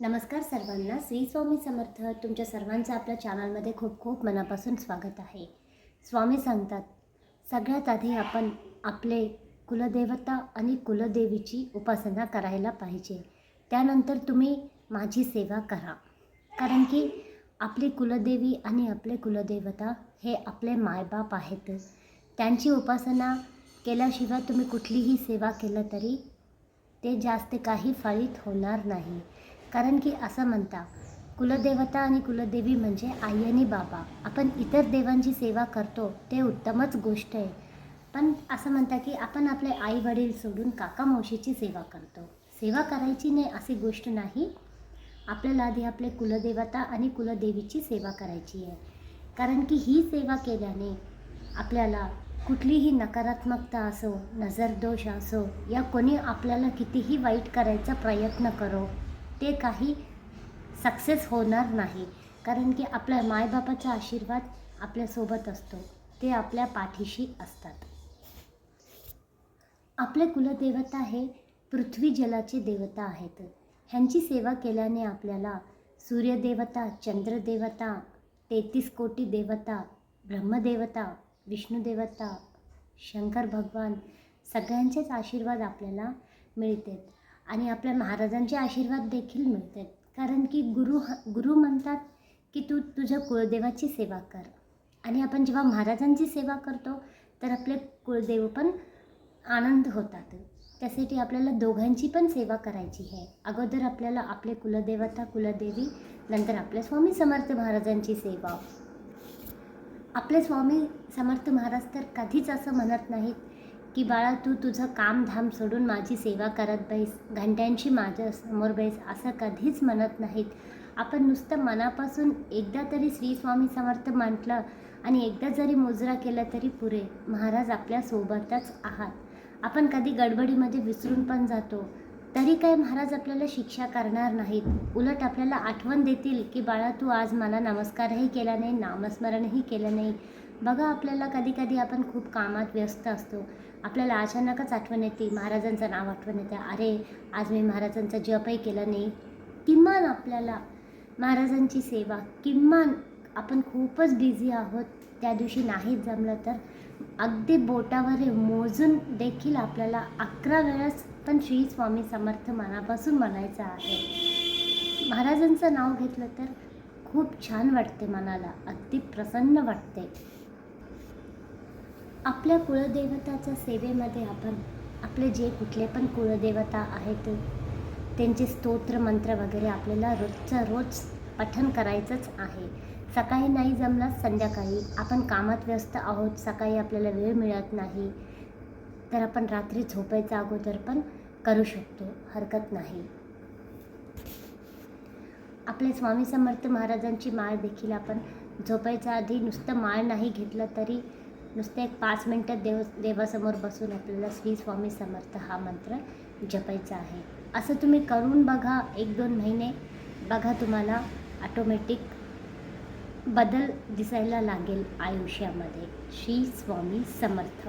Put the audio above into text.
नमस्कार सर्वांना. श्री स्वामी समर्थ तुमच्या सर्वांचं आपल्या चॅनलमध्ये खूप खूप मनापासून स्वागत आहे. स्वामी सांगतात सगळ्यात आधी आपण आपले कुलदेवता आणि कुलदेवीची उपासना करायला पाहिजे. त्यानंतर तुम्ही माझी सेवा करा. कारण की आपली कुलदेवी आणि आपले कुलदेवता हे आपले मायबाप आहेत. त्यांची उपासना केल्याशिवाय तुम्ही कुठलीही सेवा केलं तरी ते जास्त काही फळीत होणार नाही. कारण की असं म्हणता कुलदेवता आणि कुलदेवी म्हणजे आई आणि बाबा. आपण इतर देवांची सेवा करतो ते उत्तमच गोष्ट आहे. पण असं म्हणता की आपण आपले आई वडील सोडून काका मावशीची सेवा करतो. सेवा करायची नाही अशी गोष्ट नाही. आपल्याला आधी आपले कुलदेवता आणि कुलदेवीची सेवा करायची आहे. कारण की ही सेवा केल्याने आपल्याला कुठलीही नकारात्मकता असो नजरदोष असो या कोणी आपल्याला कितीही वाईट करायचा प्रयत्न करो ते काही सक्सेस होणार नाही. कारण की आपल्या मायबापाचा आशीर्वाद आपल्यासोबत असतो. ते आपल्या पाठीशी असतात. आपले कुलदेवता हे पृथ्वी जलाचे देवता आहेत. ह्यांची सेवा केल्याने आपल्याला सूर्यदेवता चंद्रदेवता तेहतीस कोटी देवता ब्रह्मदेवता विष्णुदेवता शंकर भगवान सगळ्यांचेच आशीर्वाद आपल्याला मिळतात. आणि आपल्या महाराजांचे आशीर्वाद देखील मिळतात. कारण की गुरु गुरु म्हणतात की तू तुझ्या कुळदेवाची सेवा कर. आणि आपण जेव्हा महाराजांची सेवा करतो तर आपले कुळदेव पण आनंद होतात. त्यासाठी आपल्याला दोघांची पण सेवा करायची आहे. अगोदर आपल्याला आपले कुलदेवता कुलदेवी नंतर आपल्या स्वामी समर्थ महाराजांची सेवा. आपले स्वामी समर्थ महाराज तर कधीच असं म्हणत नाहीत की बाळा तू तुझं कामधाम सोडून माझी सेवा करत बैस. घंट्यांशी माझ्यासमोर बैस असं कधीच म्हणत नाहीत. आपण नुसतं मनापासून एकदा तरी श्री स्वामी समर्थ म्हटलं आणि एकदा जरी मुजरा केला तरी पुरे. महाराज आपल्या सोबतच आहात. आपण कधी गडबडीमध्ये विसरून पण जातो. तरी काय महाराज आपल्याला शिक्षा करणार नाहीत. उलट आपल्याला आठवण देतील की बाळा तू आज मला नमस्कारही केला नाही नामस्मरणही केलं नाही. बघा आपल्याला कधी कधी आपण खूप कामात व्यस्त असतो. आपल्याला अचानकच आठवण येते महाराजांचं नाव आठवण येते. अरे आज मी महाराजांचा जपही केला नाही. किमान आपल्याला महाराजांची सेवा किमान आपण खूपच बिझी आहोत त्या दिवशी नाहीच जमलं तर अगदी बोटावर मोजून देखील आपल्याला अकरा वेळेस पण श्री स्वामी समर्थ मनापासून म्हणायचं आहे. महाराजांचं नाव घेतलं तर खूप छान वाटते मनाला अगदी प्रसन्न वाटते. आपल्या कुळदेवताच्या सेवेमध्ये आपण आपले जे कुठले पण कुळदेवता आहेत त्यांचे स्तोत्र मंत्र वगैरे आपल्याला रोजच्या रोज पठन करायचंच आहे. सकाळी नाही जमलं संध्याकाळी. आपण कामात व्यस्त आहोत सकाळी आपल्याला वेळ मिळत नाही तर आपण रात्री झोपायच्या अगोदर पण करू शकतो हरकत नाही. आपले स्वामी समर्थ महाराजांची माळ देखील आपण झोपायच्या आधी नुसतं माळ नाही घेतलं तरी नुसतं एक पाच मिनटं देव देवासमोर बसून आपल्याला श्री स्वामी समर्थ हा मंत्र जपायचा आहे. असं तुम्ही करून बघा एक दोन महिने बघा तुम्हाला ऑटोमॅटिक बदल दिसायला लागेल आयुष्यामध्ये. श्री स्वामी समर्थ.